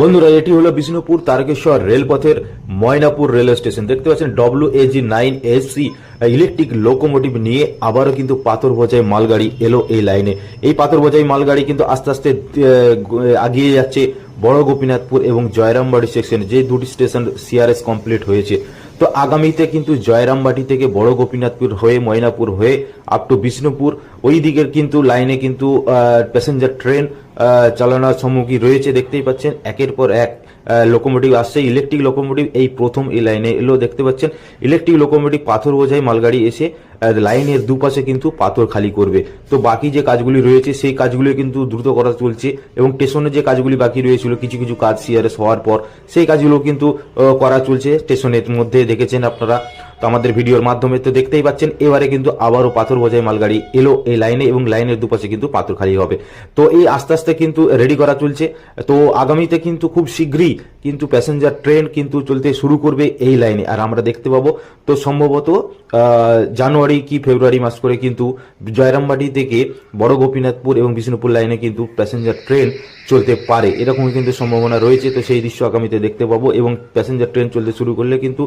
বন্ধুরা, এটি হলো বিষ্ণুপুর তারকেশ্বর রেলপথের ময়নাপুর রেলওয়ে স্টেশন। দেখতে পাচ্ছেন W AG nine AC electric locomotive নিয়ে আবারও কিন্তু পাথর বোঝাই মালগাড়ি এলো এই লাইনে। এই পাথর বোঝাই মালগাড়ি কিন্তু আস্তে আস্তে আগিয়ে যাচ্ছে বড় গোপীনাথপুর এবং জয়রামবাড়ি সেকশন যে দুটি স্টেশন সিআরএস কমপ্লিট হয়েছে। তো আগামীতে কিন্তু জয়রামবাটি থেকে বড় গোপীনাথপুর হয়ে ময়নাপুর হয়ে আপ টু বিষ্ণুপুর, ওই দিকের কিন্তু লাইনে কিন্তু প্যাসেঞ্জার ট্রেন চালানোর সম্মুখীন রয়েছে, দেখতেই পাচ্ছেন। একের পর এক লোকোমোটিভ আসছে। ইলেকট্রিক লোকোমোটিভ এই প্রথম এই লাইনে এলো, দেখতে পাচ্ছেন। ইলেকট্রিক লোকোমোটিভ পাথর বোঝাই মালগাড়ি এসে লাইনের দুপাশে কিন্তু পাথর খালি করবে। তো বাকি যে কাজগুলি রয়েছে, সেই কাজগুলি কিন্তু দ্রুত করা চলছে এবং স্টেশনে যে কাজগুলি বাকি রয়েছিল, কিছু কিছু কাজ সিআরএস হওয়ার পর সেই কাজগুলো কিন্তু করা চলছে স্টেশনের মধ্যে দেখেছেন আপনারা। তো আমাদের ভিডিওর মাধ্যমে তো দেখতেই পাচ্ছেন, এবারে কিন্তু আবারও পাথর বোঝাই মালগাড়ি এলো এই লাইনে এবং লাইনের দুপাশে কিন্তু পাথর খালি হবে। তো এই আস্তে আস্তে কিন্তু রেডি করা চলছে। তো আগামীতে কিন্তু খুব শীঘ্রই কিন্তু প্যাসেঞ্জার ট্রেন কিন্তু চলতে শুরু করবে এই লাইনে আর আমরা দেখতে পাবো, তো সম্ভবত জানুয়ারি কি ফেব্রুয়ারি মাস করে কিন্তু জয়রামবাটি থেকে বড় গোপীনাথপুর এবং বিষ্ণুপুর লাইনে কিন্তু প্যাসেঞ্জার ট্রেন চলতে পারে। এরকম কিন্তু সম্ভাবনা রয়েছে, তো সেই দৃশ্য আগামীতে দেখতে পাবো এবং প্যাসেঞ্জার ট্রেন চলতে শুরু করলে কিন্তু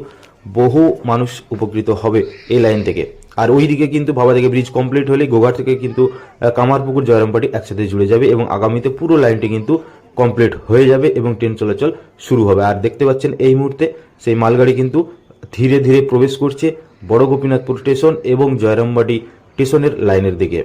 বহু মানুষ উপকৃত হবে এই লাইন থেকে। আর ওইদিকে কিন্তু ভাবা থেকে ব্রিজ কমপ্লিট হলে গোঘাট থেকে কিন্তু কামারপুকুর, জয়রামবাটি একসাথে জুড়ে যাবে এবং আগামীতে পুরো লাইনটি কিন্তু কমপ্লিট হয়ে যাবে এবং ট্রেন চলাচল শুরু হবে। আর দেখতে পাচ্ছেন এই মুহূর্তে সেই মালগাড়ি কিন্তু ধীরে ধীরে প্রবেশ করছে বড় গোপীনাথপুর স্টেশন এবং জয়রামবাটি স্টেশনের লাইনের দিকে।